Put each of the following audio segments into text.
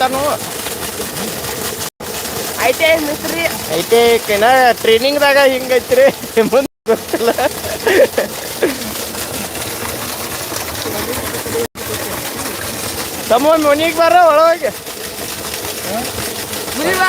ಮಾಡತ್ತಾನು I T I ಮುಗಿಸ್ರಿ I T ಐನ ಟ್ರೈನಿಂಗ್ದಾಗ ಹಿಂಗೈತ್ರಿ ಮುಂದೆ ಗೊತ್ತಿಲ್ಲ. ತಮ್ಮ ಮನಿಗೆ ಬರ ಒಳಗೆ. ಮುರಿವಾ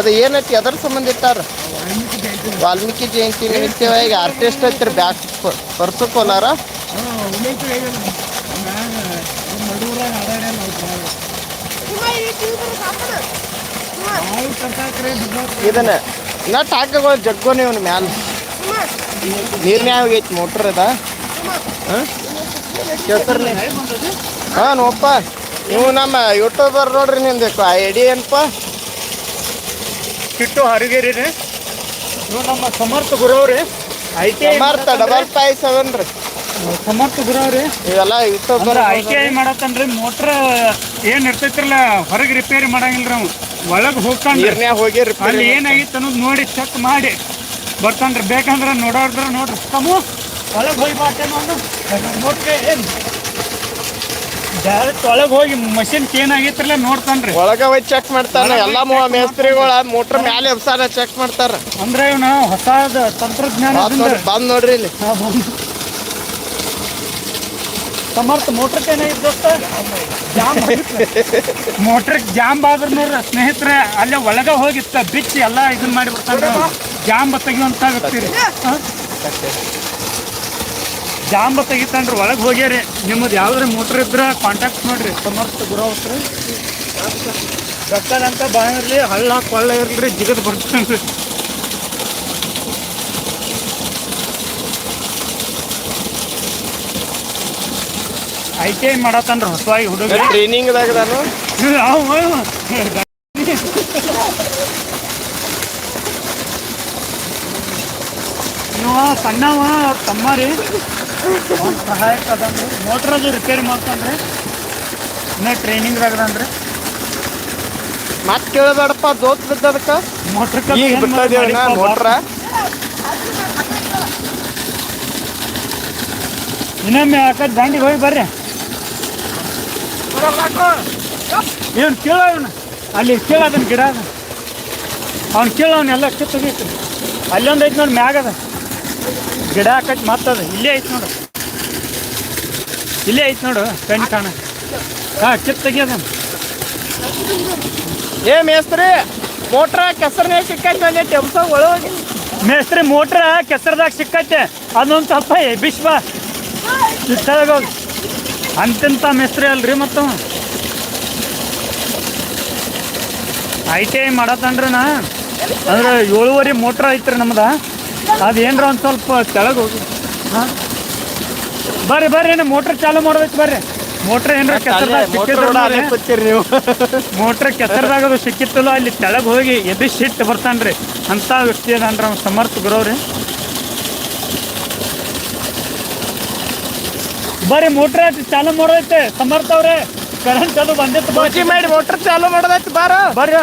ಅದು ಏನೈತಿ, ಅದರ ಸಂಬಂಧ ಇಟ್ಟಾರ? ವಾಲ್ಮೀಕಿ ಜಯಂತಿ ನಿಮಿತ್ತವಾಗಿ ಆರ್ಟಿಸ್ಟ್ ಐತ್ರಿ, ಬ್ಯಾಕ್ ಪರ್ಸು ಕೋಲಾರ. ಇದನ್ನ ನಟ್ ಹಾಕಗಳು ಜಗ್ಗೋ ನೀವು ಮ್ಯಾಲ. ನೀರ್ನ್ಯಾಗ ಐತಿ ಮೋಟ್ರ್ ಅದ. ಕೇಳ್ತಾರ್ಲಿ? ಹಾಂ ನೋಪ್ಪ ನೀವು ನಮ್ಮ ಯೂಟ್ಯೂಬರ್ ನೋಡ್ರಿ ನಿಮ್ದು ಐ ಡಿ ಏನಪ್ಪ? ಕಿಟ್ಟು ಹರಿಗೇರಿ ರೀ ಇವು ನಮ್ಮ Samarth ಗುರವ್ರಿ. I T I Samarth double five seven ರೀ ಸಮರ್ಥ ಗುರವ್ರಿ. ಇವೆಲ್ಲ ಐ ಟಿ ಐ ಮಾಡತ್ತನ್ರಿ. ಮೋಟ್ರ್ ಏನ್ ಇರ್ತೈತ್ರಲ್ಲ ಹೊರಗೆ ರಿಪೇರಿ ಮಾಡಂಗಿಲ್ರಿ ಅವ್ನು ಒಳಗೆ ಹೋಗ್ತಾನೆ ಹೋಗಿ ಅಲ್ಲಿ ಏನಾಗಿತ್ತು ಅನ್ನೋದು ನೋಡಿ ಚೆಕ್ ಮಾಡಿ. ಬರ್ತಾನ್ರಿ ಬೇಕಂದ್ರೆ ನೋಡೋದ್ರ ನೋಡ್ರಿ. ತಮ್ಮ ಒಳಗೆ ಹೋಗಿ ಮಾಡ್ತೇನೆ ನೋಡ್ರಿ ಏನು? ಡೈರೆಕ್ಟ್ ಒಳಗೆ ಹೋಗಿ ಮಷಿನ್ ಏನಾಗಿತ್ರಲ್ಲ ನೋಡ್ತಾನ್ರಿ. ಒಳಗ ಹೋಗಿ ಚೆಕ್ ಮಾಡ್ತಾನ. ಎಲ್ಲ ಮೇಸ್ತ್ರಿಗಳ ಮೋಟ್ರ್ ಮ್ಯಾಲೆ ಎಬ್ಸಾನ ಚೆಕ್ ಮಾಡ್ತಾರ. ಅಂದ್ರೆ ಇವನು ಹೊಸದ ತಂತ್ರಜ್ಞಾನ ಬಂದ್ ನೋಡ್ರಿ ಇಲ್ಲಿ. ಸಮರ್ಥ ಮೋಟ್ರಕ್ಕೆ ಏನಾಗಿತ್ತು ಜಾಮ್ ಮೋಟ್ರ್ ಜಾಮ್ ಆದ್ರ ನೋಡ್ರಿ ಸ್ನೇಹಿತರೆ ಅಲ್ಲೇ ಒಳಗ ಹೋಗಿತ್ತ ಬಿಚ್ಚಿ ಎಲ್ಲ ಇದನ್ನ ಮಾಡಿ ಬಿಡ್ತಾನೆ ಜಾಮ್ ತೆಗಿಯುವಂತ ವ್ಯಕ್ತಿ? ಜಾಂಬ ತೆಗಿತಾನ್ರಿ ಒಳಗೆ ಹೋಗ್ಯಾರಿ. ನಿಮ್ಮದು ಯಾವ್ದಾರು ಮೋಟ್ರ್ ಇದ್ರೆ ಕಾಂಟ್ಯಾಕ್ಟ್ ಮಾಡ್ರಿ. ಸಮರ್ಥ ಗುರವತ್ರಿ. ಗಕ್ಕದಂತ ಬಾಯ ಇರಲಿ ಹಳ್ಳ ಕೊಳ್ಳ ಇರಲಿ ಜಿಗದ್ ಬರ್ತಾನ್ರಿ. ಐ ಟಿ ಐ ಮಾಡತ್ತನ್ರಿ ಹೊಸವಾಗಿ ಹುಡುಗ ಟ್ರೈನಿಂಗ್ದಾಗ ನಾನು ಇವ ಸಣ್ಣವ ತಮ್ಮ ರೀ. ಸಹಾಯಕ್ಕೆ ಅದನ್ರಿ. ಮೋಟ್ರ್ ಅದು ರಿಪೇರಿ ಮಾಡ್ತಾನ್ರಿ. ಇನ್ನ ಟ್ರೈನಿಂಗ್ ಅದನ್ರಿ ಮತ್ತೆ ಕೇಳಬೇಡಪ್ಪ ದೋತ್ ಬಿದ್ದದಕ್ಕ ಮೋಟ್ರ್ ಈಗ ಮೋಟ್ರ? ಇನ್ನೊಮ್ಮೆ ಯಾಕಂದ್ರೆ ದಾಂಡಿಗೆ ಹೋಗಿ ಬರ್ರಿ. ಏನು ಕೇಳೋ ಇವನು ಅಲ್ಲಿ ಕೇಳ ಅದನ್ನ ಗಿಡ ಅದ. ಅವ್ನು ಕೇಳ ಅವನ್ನೆಲ್ಲ ಕಿತ್ತು ಅಲ್ಲೊಂದು ಐತೆ ನೋಡಿ ಮ್ಯಾಗ ಅದ. ಗಿಡ ಹಾಕೈತಿ ಮತ್ತದ ಇಲ್ಲೇ ಐತಿ ನೋಡು. ಇಲ್ಲೇ ಐತಿ ನೋಡು ಕಣ್ಣು ಕಾಣ. ಹಾ ಕಿತ್ ತೆಗಿಯೋದ. ಏ ಮೇಸ್ತ್ರಿ ಮೋಟ್ರ ಕೆಸರ್ನೇ ಸಿಕ್ಕೈತೆ ಅಲ್ಲಿ ಟೆಂಪ ಒಳಗೆ ಮೇಸ್ತ್ರಿ ಮೋಟ್ರ ಕೆಸರದಾಗ ಸಿಕ್ಕೈತೆ. ಅದೊಂದು ಸ್ವಲ್ಪ ಬಿಶ್ವ ಅಂತಿಂತ ಮೇಸ್ತ್ರಿ ಅಲ್ರಿ ಮತ್ತು ಐ ಟಿ ಐ ಮಾಡತ್ತಂದ್ರ ನಾ. ಅಂದ್ರೆ ಏಳುವರೆ ಮೋಟ್ರ್ ಐತ್ರಿ ನಮ್ದ. ಅದೇನ್ರ ಒಂದ್ ಸ್ವಲ್ಪ ಕೆಳಗೆ ಹೋಗಿ. ಹಾಂ? ಬರ್ರಿ ಬರ್ರಿ ಮೋಟರ್ ಚಾಲು ಮಾಡ್ಬೇಕು ಬರ್ರಿ. ಮೋಟ್ರ್ ಏನ್ರ ಕೆಸರದಾಗ ನೀವು. ಮೋಟ್ರ್ ಕೆಸರ್ದಾಗ ಅದು ಸಿಕ್ಕಿತ್ತಲ್ಲ ಅಲ್ಲಿ ಕೆಳಗ್ ಹೋಗಿ ಎಬ್ಬಿಸಿ ಸಿಟ್ಟು ಬರ್ತಾನ್ರಿ. ಅಂತ ವ್ಯಕ್ತಿ ಅದಾನ್ರಿ ಅವ್ನು ಸಮರ್ಥ ಗುರವ್ರಿ. ಬರ್ರಿ ಮೋಟ್ರ್ ಚಾಲು ಮಾಡೋದೈತೆ. ಸಮರ್ಥ ಅವ್ರೆ ಕರೆಂಟ್ ಅದು ಬಂದಿತ್ತು ಮಾಡಿ ಮೋಟ್ರ್ ಚಾಲು ಮಾಡೋದೈತಿ ಬಾರ. ಬರ್ರಿ.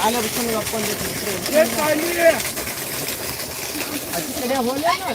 आले बच्चों ने आपको ये पानी है। अच्छी तरह हो जाएगा